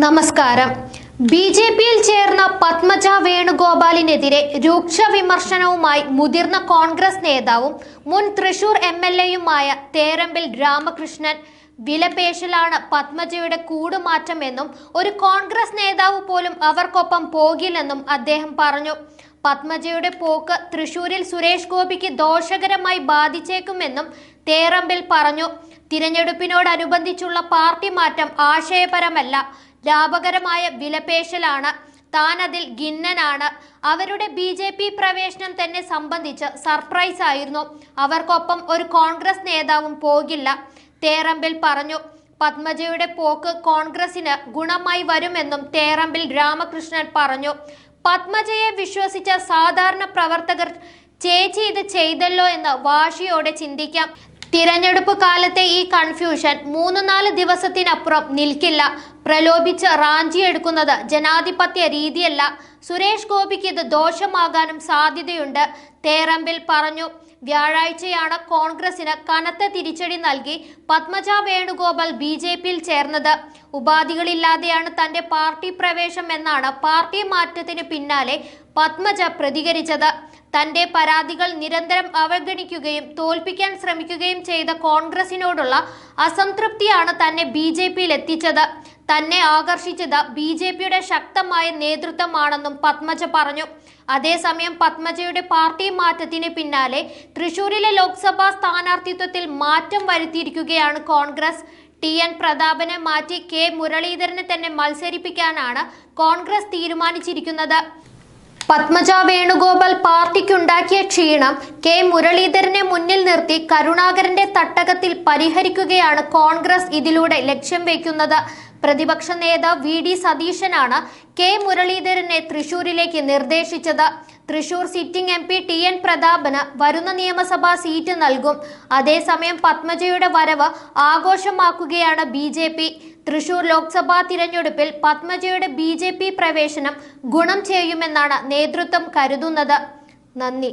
നമസ്കാരം. B J പിയിൽ ചേർന്ന പത്മജ വേണുഗോപാലിനെതിരെ രൂക്ഷ വിമർശനവുമായി മുതിർന്ന കോൺഗ്രസ് നേതാവും മുൻ തൃശൂർ എം എൽ എയുമായ തേരമ്പിൽ രാമകൃഷ്ണൻ വിലപേശലാണ് പത്മജയുടെ കൂടുമാറ്റമെന്നും ഒരു കോൺഗ്രസ് നേതാവ് പോലും അവർക്കൊപ്പം പോകില്ലെന്നും അദ്ദേഹം പറഞ്ഞു. പത്മജയുടെ പോക്ക് തൃശൂരിൽ സുരേഷ് ഗോപിക്ക് ദോഷകരമായി ബാധിച്ചേക്കുമെന്നും തേരമ്പിൽ പറഞ്ഞു. തിരഞ്ഞെടുപ്പിനോടനുബന്ധിച്ചുള്ള പാർട്ടി മാറ്റം ആശയപരമല്ല. ലാഭകരമായ വിലപേശലാണ്. താൻ അതിൽ ഖിന്നനാണ് അവരുടെ ബി ജെ പി പ്രവേശനം തന്നെ സംബന്ധിച്ച് സർപ്രൈസ് ആയിരുന്നു. അവർക്കൊപ്പം ഒരു കോൺഗ്രസ് നേതാവും പോകില്ല. തേറമ്പിൽ പറഞ്ഞു പത്മജയുടെ പോക്ക് കോൺഗ്രസിന് ഗുണമായി വരുമെന്നും തേറമ്പിൽ രാമകൃഷ്ണൻ പറഞ്ഞു. പത്മജയെ വിശ്വസിച്ച സാധാരണ പ്രവർത്തകർ ചേച്ചി ഇത് ചെയ്തല്ലോ എന്ന് വാശിയോടെ ചിന്തിക്കാം. തിരഞ്ഞെടുപ്പ് കാലത്തെ ഈ കൺഫ്യൂഷൻ മൂന്ന് നാല് ദിവസത്തിനപ്പുറം നിൽക്കില്ല. പ്രലോഭിച്ച് റാഞ്ചിയെടുക്കുന്നത് ജനാധിപത്യ രീതിയല്ല. സുരേഷ് ഗോപിക്ക് ഇത് ദോഷമാകാനും സാധ്യതയുണ്ട്. തേറമ്പിൽ പറഞ്ഞു വ്യാഴാഴ്ചയാണ് കോൺഗ്രസിന് കനത്ത തിരിച്ചടി നൽകി പത്മജ വേണുഗോപാൽ ബി ജെ പിയിൽ ചേർന്നത്. ഉപാധികളില്ലാതെയാണ് തന്റെ പാർട്ടി പ്രവേശം എന്നാണ് പാർട്ടി മാറ്റത്തിന് പിന്നാലെ പത്മജ പ്രതികരിച്ചത്. തന്റെ പരാതികൾ നിരന്തരം അവഗണിക്കുകയും തോൽപ്പിക്കാൻ ശ്രമിക്കുകയും ചെയ്ത കോൺഗ്രസിനോടുള്ള അസംതൃപ്തിയാണ് തന്നെ ബി ജെ പിയിൽ എത്തിച്ചത് തന്നെ ആകർഷിച്ചത് ബി ജെ പിയുടെ ശക്തമായ നേതൃത്വമാണെന്നും പത്മജ പറഞ്ഞു. അതേസമയം പത്മജയുടെ പാർട്ടി മാറ്റത്തിന് പിന്നാലെ തൃശൂരിലെ ലോക്സഭാ സ്ഥാനാർത്ഥിത്വത്തിൽ മാറ്റം വരുത്തിയിരിക്കുകയാണ് കോൺഗ്രസ്. ടി എൻ പ്രതാപനെ മാറ്റി കെ മുരളീധരനെ തന്നെ മത്സരിപ്പിക്കാനാണ് കോൺഗ്രസ് തീരുമാനിച്ചിരിക്കുന്നത്. പത്മജ വേണുഗോപാൽ പാർട്ടിക്കുണ്ടാക്കിയ ക്ഷീണം കെ മുരളീധരനെ മുന്നിൽ നിർത്തി കരുണാകരന്റെ തട്ടകത്തിൽ പരിഹരിക്കുകയാണ് കോൺഗ്രസ് ഇതിലൂടെ ലക്ഷ്യം വയ്ക്കുന്നത്. പ്രതിപക്ഷ നേതാവ് വി ഡി സതീശനാണ് കെ മുരളീധരനെ തൃശൂരിലേക്ക് നിർദ്ദേശിച്ചത്. Thrissur sitting M P T N Prathapan വരുന്ന നിയമസഭാ സീറ്റ് നൽകും. അതേസമയം പത്മജയുടെ വരവ് ആഘോഷമാക്കുകയാണ് B J P. Thrissur Lok Sabha തിരഞ്ഞെടുപ്പിൽ പത്മജയുടെ ബി ജെ പി പ്രവേശനം ഗുണം ചെയ്യുമെന്നാണ് നേതൃത്വം കരുതുന്നത്. നന്ദി.